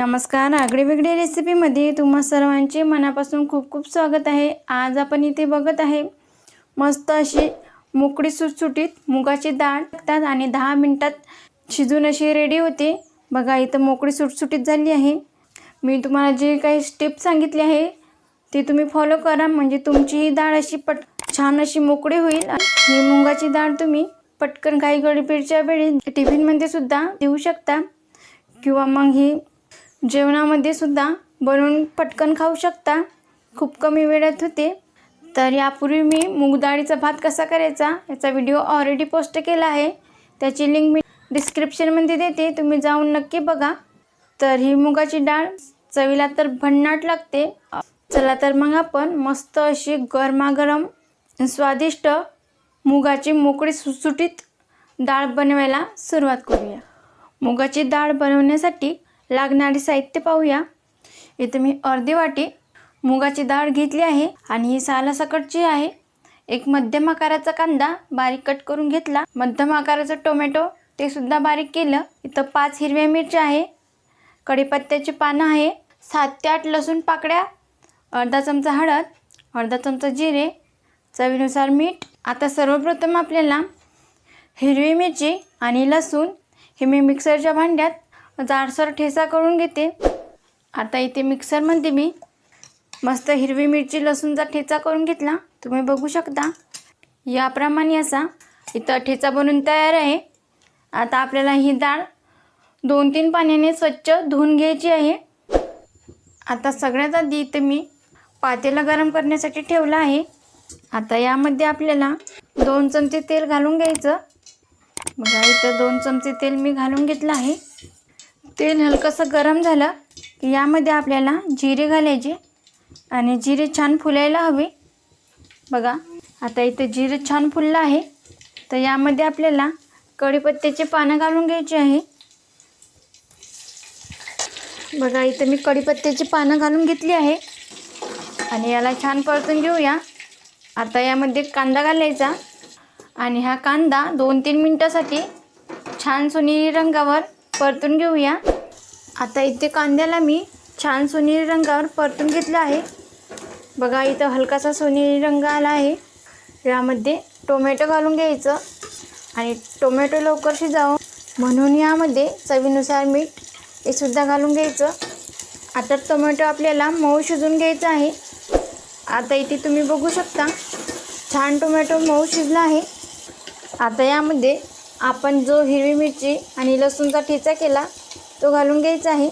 नमस्कार आगळे वेगळे रेसिपीमध्ये तुम्हा सर्वांचे मनापासून खूप खूप स्वागत आहे. आज आपण इथे बघत आहे मस्त अशी मोकळी सुटसुटीत मुगाची डाळ टाकतात आणि दहा मिनटात शिजून अशी रेडी होते. बघा इथं मोकळी सुटसुटीत झाली आहे. मी तुम्हाला जे काही स्टेप सांगितले आहे ते तुम्ही फॉलो करा. म्हणजे तुमची ही डाळ अशी पट छान अशी मोकळी होईल. ही मुगाची डाळ तुम्ही पटकन काही गडबडीच्या वेळी टिफिनमध्ये सुद्धा देऊ शकता. किंवा मग ही जेवणामध्ये सुद्धा बनवून पटकन खाऊ शकता. खूप कमी वेळात होते. तर यापूर्वी मी मूग डाळीचा भात कसा करायचा याचा व्हिडिओ ऑलरेडी पोस्ट केला आहे. त्याची लिंक मी डिस्क्रिप्शनमध्ये देते. तुम्ही जाऊन नक्की बघा. तर ही मुगाची डाळ चवीला तर भन्नाट लागते. चला तर मग आपण मस्त अशी गरमागरम स्वादिष्ट मुगाची मोकळी सुटसुटीत डाळ बनवायला सुरुवात करूया. मुगाची डाळ बनवण्यासाठी लागणारे साहित्य पाहूया. इथे मी अर्धी वाटी मुगाची डाळ घेतली आहे आणि ही सालासकटची आहे. एक मध्यम आकाराचा कांदा बारीक कट करून घेतला. मध्यम आकाराचं टोमॅटो ते सुद्धा बारीक केलं. इथं पाच हिरव्या मिरच्या आहे. कढीपत्त्याची पानं आहे. सात ते आठ लसूण पाकड्या अर्धा चमचा हळद अर्धा चमचा जिरे चवीनुसार मीठ. आता सर्वप्रथम आपल्याला हिरवी मिरची आणि लसूण हे मी मिक्सरच्या भांड्यात जाडसर ठेचा करून घेते. आता इथे मिक्सरमध्ये मी. मस्त हिरवी मिरची लसूणचा ठेचा करून घेतला. तुम्ही बघू शकता. याप्रमाणे असा इथं ठेचा बनून तयार आहे. आता आपल्याला ही डाळ दोन तीन पाण्याने स्वच्छ धुवून घ्यायची आहे. आता सगळ्यात आधी इथं मी पातेला गरम करण्यासाठी ठेवलं आहे. आता यामध्ये आपल्याला दोन चमचे तेल घालून घ्यायचं. बघा इथं दोन चमचे तेल मी घालून घेतलं आहे. तेल हलकंसं गरम झालं की यामध्ये आपल्याला जिरे घालायचे आणि जिरे छान फुलायला हवे. बघा आता इथं जिरे छान फुललं आहे. तर यामध्ये आपल्याला कढीपत्त्याचे पानं घालून घ्यायचे आहे. बघा इथं मी कढीपत्त्याची पानं घालून घेतली आहे. आणि याला छान परतून घेऊया. आता यामध्ये कांदा घालायचा. आणि हा कांदा दोन तीन मिनटासाठी छान सोनेरी रंगावर परतून घेऊया. आता इथे कांद्याला मी छान सोनेरी रंगावर परतून घेतलं आहे. बघा इथं हलकासा सोनेरी रंग आला आहे. यामध्ये टोमॅटो घालून घ्यायचं आणि टोमॅटो लवकर शिजावं म्हणून यामध्ये चवीनुसार मीठ हे सुद्धा घालून घ्यायचं. आता टोमॅटो आपल्याला मऊ शिजून घ्यायचं आहे. आता इथे तुम्ही बघू शकता छान टोमॅटो मऊ शिजला आहे. आता यामध्ये आपण जो हिरवी मिरची आणि लसूणचा ठेचा केला तो घालून घ्यायचा आहे.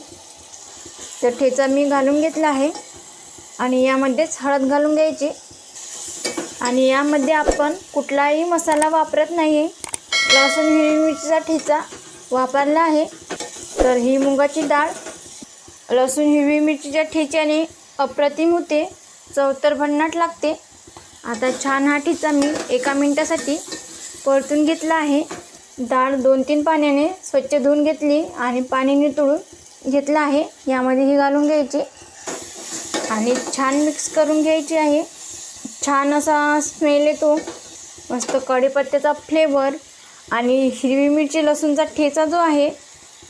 तर ठेचा मी घालून घेतला आहे आणि यामध्येच हळद घालून घ्यायची. आणि यामध्ये आपण कुठलाही मसाला वापरत नाही आहे लसूण हिरवी मिरचीचा ठेचा वापरला आहे. तर ही मुगाची डाळ लसूण हिरवी मिरचीच्या ठेच्याने अप्रतिम होते. चव तर भन्नाट लागते. आता छान हा ठेचा मी एका मिनटासाठी परतून घेतला आहे. डाळ दोन तीन पाण्याने स्वच्छ धुवून घेतली आणि पाणी नितळून घेतलं आहे. यामध्ये ही घालून घ्यायची. आणि छान मिक्स करून घ्यायची आहे. छान असा स्मेल येतो. मस्त कढीपत्त्याचा फ्लेवर आणि हिरवी मिरची लसूणचा ठेचा जो आहे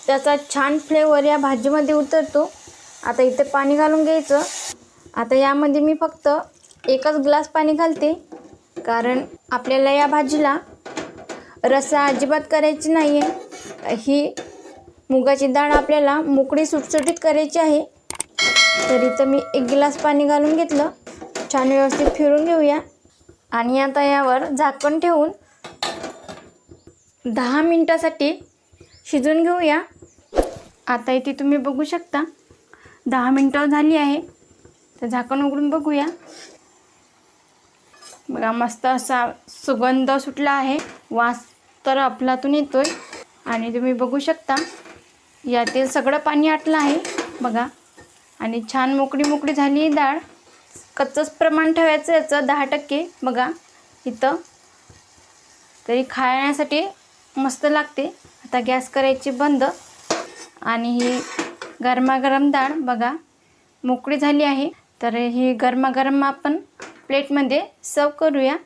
त्याचा छान फ्लेवर या भाजीमध्ये उतरतो. आता इथे पाणी घालून घ्यायचं. आता यामध्ये मी फक्त एकच ग्लास पाणी घालते. कारण आपल्याला या भाजीला रस्सा अजिबात करायची नाही आहे ही मुगाची डाळ आपल्याला मोकळी सुटसुटीत करायची आहे. तर इथं मी एक गिलास पाणी घालून घेतलं. छान व्यवस्थित फिरून घेऊया. आणि आता यावर झाकण ठेवून दहा मिनटासाठी शिजून घेऊया. आता इथे तुम्ही बघू शकता दहा मिनटं झाली आहे. तर झाकण उघडून बघूया. बघा मस्त असा सुगंध सुटला आहे. वास तर आपलातून आहे आणि तुम्ही बघू शकता यातील सगळं पाणी आटलं आहे. बघा. आणि छान मोकळी मोकळी झाली ही डाळ. कच्चंच प्रमाण ठेवायचं याचं दहा टक्के. बघा. इथं. तरी खाण्यासाठी मस्त लागते. आता गॅस करायची बंद. आणि ही गरमागरम डाळ बघा. मोकळी झाली आहे. तर ही गरमागरम आपण प्लेटमध्ये सर्व करूया.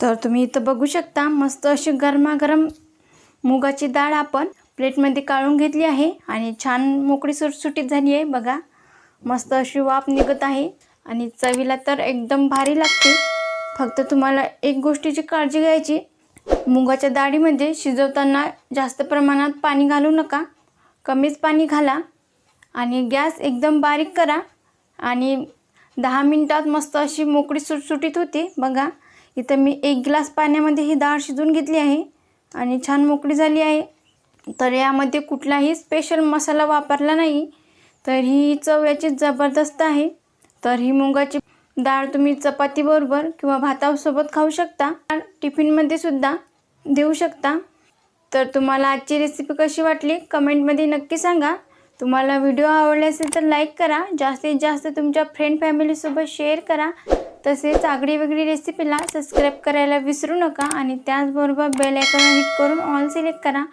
तर तुम्ही इथं बघू शकता मस्त अशी गरमागरम मुगाची डाळ आपण प्लेटमध्ये काढून घेतली आहे आणि छान मोकळी सुटसुटीत झाली आहे बघा. मस्त अशी वाफ निघत आहे आणि चवीला तर एकदम भारी लागते. फक्त तुम्हाला एक गोष्टीची काळजी घ्यायची मुगाच्या डाळीमध्ये शिजवताना जास्त प्रमाणात पाणी घालू नका. कमीच पाणी घाला आणि गॅस एकदम बारीक करा आणि दहा मिनटात मस्त अशी मोकळी सुटसुटीत होते बघा. इथं मी एक ग्लास पाण्यामध्ये ही डाळ शिजवून घेतली आहे आणि छान मोकळी झाली आहे. तर यामध्ये कुठलाही स्पेशल मसाला वापरला नाही. तर ही चव याची जबरदस्त आहे. तर ही मुगाची डाळ तुम्ही चपातीबरोबर किंवा भातासोबत खाऊ शकता. टिफिनमध्ये सुद्धा देऊ शकता. तर तुम्हाला आजची रेसिपी कशी वाटली कमेंटमध्ये नक्की सांगा. तुम्हाला व्हिडिओ आवडले असेल तर लाईक करा. जास्तीत जास्त तुमच्या फ्रेंड फॅमिलीसोबत शेअर करा. तसेच आगळी वेगळी रेसिपीला सबस्क्राईब करायला विसरू नका आणि त्याचबरोबर बेल आयकॉन हिट करून ऑल सिलेक्ट करा.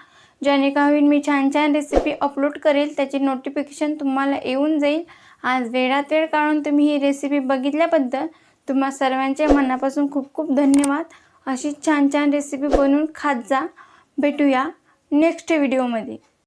जेणेकरून मी छान छान रेसिपी अपलोड करेल त्याची नोटिफिकेशन तुम्हाला येऊन जाईल. आज वेळात वेळ काढून तुम्ही ही रेसिपी बघितल्याबद्दल तुम्हा सर्वांच्या मनापासून खूप खूप धन्यवाद. अशी छान छान रेसिपी बनवून खात जा. भेटूया नेक्स्ट व्हिडिओमध्ये